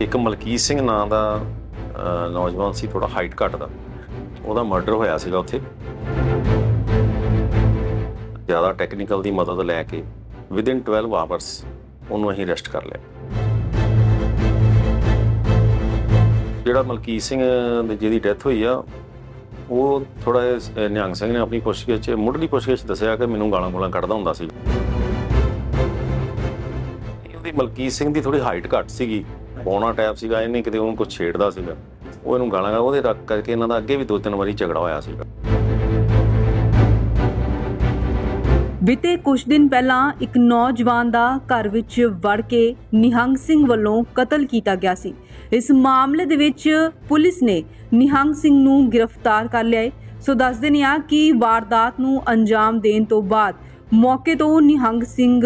ਇੱਕ ਮਲਕੀਤ ਸਿੰਘ ਨਾਂ ਦਾ ਨੌਜਵਾਨ ਸੀ ਥੋੜਾ ਹਾਈਟ ਘੱਟ ਦਾ। ਉਹਦਾ ਮਰਡਰ ਹੋਇਆ ਸੀਗਾ ਉੱਥੇ। ਜ਼ਿਆਦਾ ਟੈਕਨੀਕਲ ਦੀ ਮਦਦ ਲੈ ਕੇ ਵਿਦਿਨ 12 ਆਵਰਸ ਉਹਨੂੰ ਅਸੀਂ ਅਰੈਸਟ ਕਰ ਲਿਆ। ਜਿਹੜਾ ਮਲਕੀਤ ਸਿੰਘ ਦੀ ਜਿਹਦੀ ਡੈਥ ਹੋਈ ਆ, ਉਹ ਥੋੜਾ ਨਿਹੰਗ ਸਿੰਘ ਨੇ ਆਪਣੀ ਪੁੱਛਗਿੱਛ 'ਚ ਮੁੱਢਲੀ ਪੁੱਛਗਿੱਛ ਦੱਸਿਆ ਕਿ ਮੈਨੂੰ ਗਾਲਾਂ ਗੋਲਾਂ ਕੱਢਦਾ ਹੁੰਦਾ ਸੀ। ਉਹਦੀ ਮਲਕੀਤ ਸਿੰਘ ਦੀ ਥੋੜੀ ਹਾਈਟ ਘੱਟ ਸੀਗੀ। ਪੌਣਾ ਟੈਪ ਸੀਗਾ ਇਹਨੇ ਕਿਤੇ ਉਹਨੂੰ ਕੁਝ ਛੇੜਦਾ ਸੀਗਾ। ਉਹ ਇਹਨੂੰ ਗਾਲਾਂ ਗਾ, ਉਹਦੇ ਰੱਖ ਕਰਕੇ ਇਹਨਾਂ ਦਾ ਅੱਗੇ ਵੀ ਦੋ ਤਿੰਨ ਵਾਰੀ ਝਗੜਾ ਹੋਇਆ ਸੀਗਾ। ਬੀਤੇ ਕੁਝ ਦਿਨ ਪਹਿਲਾਂ ਇੱਕ ਨੌਜਵਾਨ ਦਾ ਘਰ ਵਿੱਚ ਵੜ ਕੇ ਨਿਹੰਗ ਸਿੰਘ ਵੱਲੋਂ ਕਤਲ ਕੀਤਾ ਗਿਆ ਸੀ। ਇਸ ਮਾਮਲੇ ਦੇ ਵਿੱਚ ਪੁਲਿਸ ਨੇ ਨਿਹੰਗ ਸਿੰਘ ਨੂੰ ਗ੍ਰਿਫਤਾਰ ਕਰ ਲਿਆ ਹੈ ਸੋ ਦੱਸ ਦਿੰਦੇ ਆ ਕਿ ਵਾਰਦਾਤ ਨੂੰ ਅੰਜਾਮ ਦੇਣ ਤੋਂ ਬਾਅਦ ਮੌਕੇ ਤੋਂ ਨਿਹੰਗ ਸਿੰਘ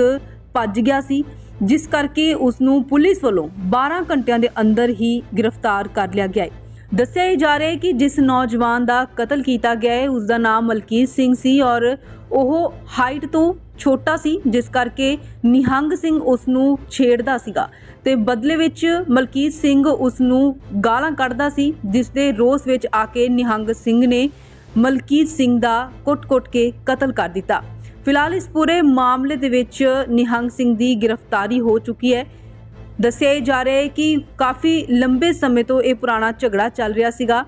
ਭੱਜ ਗਿਆ ਸੀ। ਜਿਸ ਕਰਕੇ ਉਸ ਨੂੰ ਪੁਲਿਸ ਵੱਲੋਂ 12 ਘੰਟਿਆਂ ਦੇ ਅੰਦਰ ਹੀ ਗ੍ਰਿਫਤਾਰ ਕਰ ਲਿਆ ਗਿਆ ਹੈ। ਦੱਸਿਆ ਇਹ ਜਾ ਰਿਹਾ ਹੈ ਕਿ ਜਿਸ ਨੌਜਵਾਨ ਦਾ ਕਤਲ ਕੀਤਾ ਗਿਆ ਹੈ ਉਸ ਦਾ ਨਾਮ ਮਲਕੀਤ ਸਿੰਘ ਸੀ ਔਰ ਉਹ ਹਾਈਟ ਤੋਂ ਛੋਟਾ ਸੀ, ਜਿਸ ਕਰਕੇ ਨਿਹੰਗ ਸਿੰਘ ਉਸ ਨੂੰ ਛੇੜਦਾ ਸੀਗਾ। ਤੇ ਬਦਲੇ ਵਿੱਚ ਮਲਕੀਤ ਸਿੰਘ ਉਸ ਨੂੰ ਗਾਲਾਂ ਕੱਢਦਾ ਸੀ, ਜਿਸ ਦੇ ਰੋਸ ਵਿੱਚ ਆ ਕੇ ਨਿਹੰਗ ਸਿੰਘ ਨੇ ਮਲਕੀਤ ਸਿੰਘ ਦਾ ਕੁੱਟ-ਕੁੱਟ ਕੇ ਕਤਲ ਕਰ ਦਿੱਤਾ। ਫਿਲਹਾਲ ਇਸ ਪੂਰੇ ਮਾਮਲੇ ਦੇ ਵਿੱਚ ਨਿਹੰਗ ਸਿੰਘ ਦੀ ਗ੍ਰਿਫਤਾਰੀ ਹੋ ਚੁੱਕੀ ਹੈ। ਦੱਸਿਆ ਜਾ ਰਿਹਾ ਹੈ ਕਿ ਕਾਫੀ ਲੰਬੇ ਸਮੇਂ ਤੋਂ ਇਹ ਪੁਰਾਣਾ ਝਗੜਾ ਚੱਲ ਰਿਹਾ ਸੀਗਾ।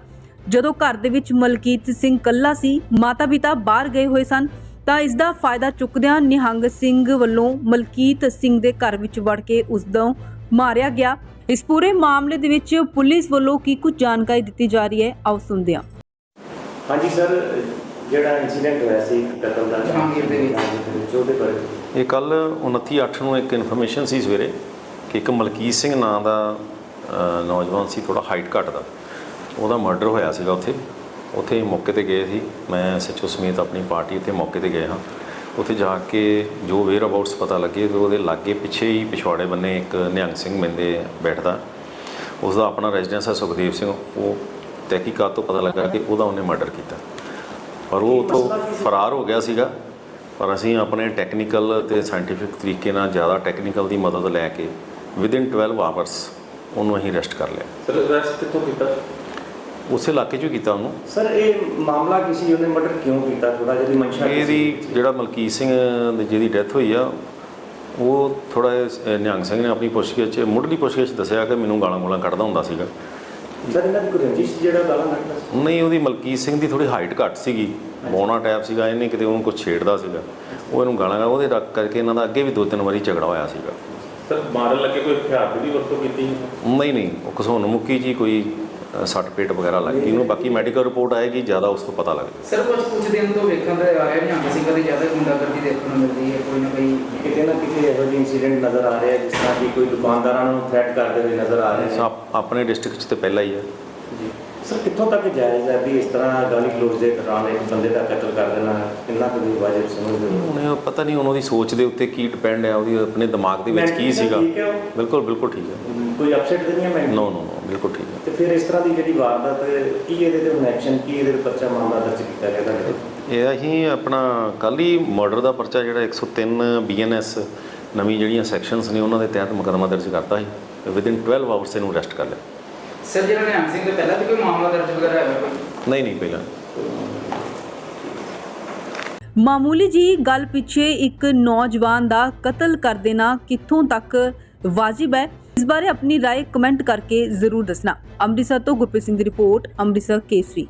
ਜਦੋਂ ਘਰ ਦੇ ਵਿੱਚ ਮਲਕੀਤ ਸਿੰਘ ਕੱਲਾ ਸੀ ਮਾਤਾ ਪਿਤਾ ਬਾਹਰ ਗਏ ਹੋਏ ਸਨ, ਤਾਂ ਇਸ ਦਾ ਫਾਇਦਾ ਚੁੱਕਦਿਆਂ ਨਿਹੰਗ ਸਿੰਘ ਵੱਲੋਂ ਮਲਕੀਤ ਸਿੰਘ ਦੇ ਘਰ ਵਿੱਚ ਵੜ ਕੇ ਉਸ ਦਾ ਮਾਰਿਆ ਗਿਆ। ਇਸ ਪੂਰੇ ਮਾਮਲੇ ਦੇ ਵਿੱਚ ਪੁਲਿਸ ਵੱਲੋਂ ਕੀ ਕੁਝ ਜਾਣਕਾਰੀ ਦਿੱਤੀ ਜਾ ਰਹੀ ਹੈ, ਆਓ ਸੁਣਦੇ ਹਾਂ। ਹਾਂਜੀ, ਸਰ ਜਿਹੜਾ ਇਨਸੀਡੈਂਟ ਹੋਇਆ ਸੀ ਕਤਲ ਦਾ ਜਹਾਂਗੀਰ ਦੇ ਵਿੱਚ। ਜਹਾਂਗੀਰ ਦੇ ਵਿੱਚ, ਉਹਦੇ ਬਾਰੇ। ਇਹ ਕੱਲ 29/8 ਨੂੰ ਇੱਕ ਇਨਫੋਰਮੇਸ਼ਨ ਸੀ ਸਵੇਰੇ ਕਿ ਇੱਕ ਮਲਕੀਤ ਸਿੰਘ ਨਾਂ ਦਾ ਨੌਜਵਾਨ ਸੀ ਥੋੜਾ ਹਾਈਟ ਘੱਟ ਦਾ। ਉਹਦਾ ਮਰਡਰ ਹੋਇਆ ਸੀਗਾ ਉੱਥੇ। ਉੱਥੇ ਮੌਕੇ ਤੇ ਗਏ ਸੀ। ਮੈਂ ਸੱਚੋ ਸਮੇਤ ਆਪਣੀ ਪਾਰਟੀ ਉੱਤੇ ਮੌਕੇ ਤੇ ਗਏ ਹਾਂ। ਉੱਥੇ ਜਾ ਕੇ ਜੋ ਵੇਅਰ ਅਬਾਊਟਸ ਪਤਾ ਲੱਗੇ ਤੇ ਉਹਦੇ ਲਾਗੇ ਪਿੱਛੇ ਹੀ ਪਿਛਵਾੜੇ ਬੰਨੇ ਇੱਕ ਨਿਹੰਗ ਸਿੰਘ ਬੰਦੇ ਬੈਠਦਾ। ਉਸ ਦਾ ਆਪਣਾ ਰੈਜ਼ੀਡੈਂਸ ਹੈ ਸੁਖਦੇਵ ਸਿੰਘ। ਉਹ ਤਹਿਕੀਕਾਤ ਤੋਂ ਪਤਾ ਲੱਗਾ ਕਿ ਉਹਦਾ ਉਹਨੇ ਮਰਡਰ ਕੀਤਾ। ਪਰ ਉਹ ਉੱਥੋਂ ਫਰਾਰ ਹੋ ਗਿਆ ਸੀਗਾ। ਪਰ ਅਸੀਂ ਆਪਣੇ ਟੈਕਨੀਕਲ ਤੇ ਸਾਇੰਟੀਫਿਕ ਤਰੀਕੇ ਨਾਲ ਜ਼ਿਆਦਾ ਟੈਕਨੀਕਲ ਦੀ ਮਦਦ ਲੈ ਕੇ ਵਿਦਿਨ 12 ਆਵਰਸ ਉਹਨੂੰ ਅਸੀਂ ਅਰੈਸਟ ਕਰ ਲਿਆ। ਸਰ ਅਰੈਸਟ ਕਿੱਥੋਂ ਕੀਤਾ? ਉਸੇ ਇਲਾਕੇ 'ਚੋਂ ਕੀਤਾ ਉਹਨੂੰ। ਸਰ ਇਹ ਮਾਮਲਾ ਕਿਸੇ ਉਹਨੇ ਮਰਡਰ ਕਿਉਂ ਕੀਤਾ? ਥੋੜਾ ਜਿਹੀ ਮਨਸ਼ਾ ਕੀ ਇਹਦੀ ਸੀ? ਜਿਹੜਾ ਮਲਕੀਤ ਸਿੰਘ ਦੀ ਜਿਹਦੀ ਡੈਥ ਹੋਈ ਆ ਉਹ ਥੋੜਾ ਨਿਹੰਗ ਸਿੰਘ ਨੇ ਆਪਣੀ ਪੁੱਛਗਿੱਛ 'ਚ ਮੁੱਢਲੀ ਪੁੱਛਗਿੱਛ 'ਚ ਦੱਸਿਆ ਕਿ ਮੈਨੂੰ ਗਾਲਾਂ ਗੋਲਾਂ ਕੱਢਦਾ ਹੁੰਦਾ ਸੀਗਾ। ਸਰ ਇਹਨਾਂ ਦੀ ਕੋਈ ਰੰਜਿਸ਼ ਜਿਹੜਾ ਗਾਲਾਂ ਕੱਢਦਾ ਸੀ ਨਹੀਂ ਉਹਦੀ ਮਲਕੀਤ ਸਿੰਘ ਦੀ ਥੋੜੀ ਹਾਈਟ ਘੱਟ ਸੀਗੀ। ਬੌਣਾ ਟੈਪ ਸੀਗਾ ਇਹਨੇ ਕਿਤੇ ਉਹਨੂੰ ਕੁਝ ਛੇੜਦਾ ਸੀਗਾ। ਉਹ ਇਹਨੂੰ ਗਾਲਾਂ ਗਾ ਉਹਦੇ ਰੱਖ ਕਰਕੇ ਇਹਨਾਂ ਦਾ ਅੱਗੇ ਵੀ ਦੋ ਤਿੰਨ ਵਾਰੀ ਝਗੜਾ ਹੋਇਆ ਸੀਗਾ। ਸਰ ਮਾਰਨ ਲੱਗੇ ਕੋਈ ਹਥਿਆਰ ਦੀ ਵਰਤੋਂ ਕੀਤੀ? ਨਹੀਂ ਨਹੀਂ ਉਹ ਘਸੋਣ ਮੁੱਕੀ ਜੀ ਕੋਈ ਸੱਟ ਪੇਟ ਵਗੈਰਾ ਲੱਗ ਗਈ। ਉਹਨੂੰ ਬਾਕੀ ਮੈਡੀਕਲ ਰਿਪੋਰਟ ਆਏਗੀ ਜ਼ਿਆਦਾ ਉਸ ਤੋਂ ਪਤਾ ਲੱਗ ਸਰ ਕੁਝ ਕੁਝ ਦਿਨ ਤੋਂ ਵੇਖਣ ਤੇ ਆ ਰਿਹਾ ਨਿਹੰਗ ਸਿੰਘਾਂ ਦੀ ਜ਼ਿਆਦਾ ਗੁੰਡਾਗਰਦੀ ਦੇਖਣ ਨੂੰ ਮਿਲਦੀ ਹੈ ਕੋਈ ਨਾ ਕੋਈ ਕਿਤੇ ਨਾ ਕਿਤੇ ਇਹੋ ਜਿਹੇ ਇਨਸੀਡੈਂਟ ਨਜ਼ਰ ਆ ਰਹੇ ਜਿਸ ਤਰ੍ਹਾਂ ਕਿ ਕੋਈ ਦੁਕਾਨਦਾਰਾਂ ਨੂੰ ਥ੍ਰੈਟ ਕਰਦੇ ਹੋਏ ਨਜ਼ਰ ਆ ਰਹੇ ਨੇ। ਆਪ- ਆਪਣੇ ਡਿਸਟ੍ਰਿਕਟ 'ਚ ਤੇ ਪਹਿਲਾਂ ਹੀ ਹੈ ਜੀ। ਸਰ ਕਿੱਥੋਂ ਤੱਕ ਜਾਇਜ਼ ਹੈ ਵੀ ਇਸ ਤਰ੍ਹਾਂ ਗਾਲੀ ਕਲੋਜ਼ ਦੇ ਦੌਰਾਨ ਇੱਕ ਬੰਦੇ ਦਾ ਕਤਲ ਕਰ ਦੇਣਾ ਕਿੰਨਾ ਕੁ ਵੀ ਵਾਜਬ ਸਮਝਦੇ ਹੋ? ਹੁਣ ਪਤਾ ਨਹੀਂ ਉਹਨਾਂ ਦੀ ਸੋਚ ਦੇ ਉੱਤੇ ਕੀ ਡਿਪੈਂਡ ਹੈ ਉਹਦੀ ਆਪਣੇ ਦਿਮਾਗ ਦੇ ਵਿੱਚ ਕੀ ਸੀਗਾ? ਬਿਲਕੁਲ ਬਿਲਕੁਲ ਠੀਕ ਹੈ। ਕੋਈ ਅਪਸੈਟ ਨਹੀਂ ਹੈ ਮੈਂ ਨੋ ਨੋ ਬਿਲਕੁਲ ਠੀਕ ਹੈ। ਤੇ ਫਿਰ ਇਸ ਤਰ੍ਹਾਂ ਦੀ ਜਿਹੜੀ ਵਾਰਦਾਤ ਹੈ, ਕੀ ਇਹਦੇ ਤੇ ਹੁਣ ਐਕਸ਼ਨ ਕੀ ਇਹਦੇ ਤੇ ਪਰਚਾ ਮਾਮਲਾ ਦਰਜ ਕੀਤਾ ਗਿਆ ਤੁਹਾਡੇ ਤੇ? ਇਹ ਅਸੀਂ ਆਪਣਾ ਕੱਲ ਹੀ ਮਰਡਰ ਦਾ ਪਰਚਾ ਜਿਹੜਾ 103 ਬੀਐਨਐਸ ਨਵੀਂ ਜਿਹੜੀਆਂ ਸੈਕਸ਼ਨਸ ਨੇ ਉਹਨਾਂ ਦੇ ਤਹਿਤ ਮੁਕੱਦਮਾ ਦਰਜ ਕਰਤਾ ਸੀ ਵਿਦਿਨ 12 ਆਵਰਸ ਇਹਨੂੰ ਅਰੈਸਟ ਕਰ ਲਿਆ। ਸਰ ਜਿਹੜਾ ਨਿਹੰਗ ਸਿੰਘ ਦੇ ਪਹਿਲਾਂ ਵੀ ਕੋਈ ਮਾਮਲਾ ਦਰਜ ਵਗੈਰਾ ਹੈ ਕੋਈ? ਨਹੀਂ ਨਹੀਂ ਪਹਿਲਾਂ ਮਾਮੂਲੀ ਜੀ ਗੱਲ ਪਿੱਛੇ ਇੱਕ ਨੌਜਵਾਨ ਦਾ ਕਤਲ ਕਰ ਦੇਣਾ ਕਿੱਥੋਂ ਤੱਕ ਵਾਜਿਬ ਹੈ? ਇਸ ਬਾਰੇ ਆਪਣੀ رائے ਕਮੈਂਟ ਕਰਕੇ ਜ਼ਰੂਰ ਦੱਸਣਾ ਅੰਮ੍ਰਿਤਸਰ ਤੋਂ ਗੁਰਪ੍ਰੀਤ ਸਿੰਘ ਦੀ ਰਿਪੋਰਟ ਅੰਮ੍ਰਿਤਸਰ ਕੇਸਰੀ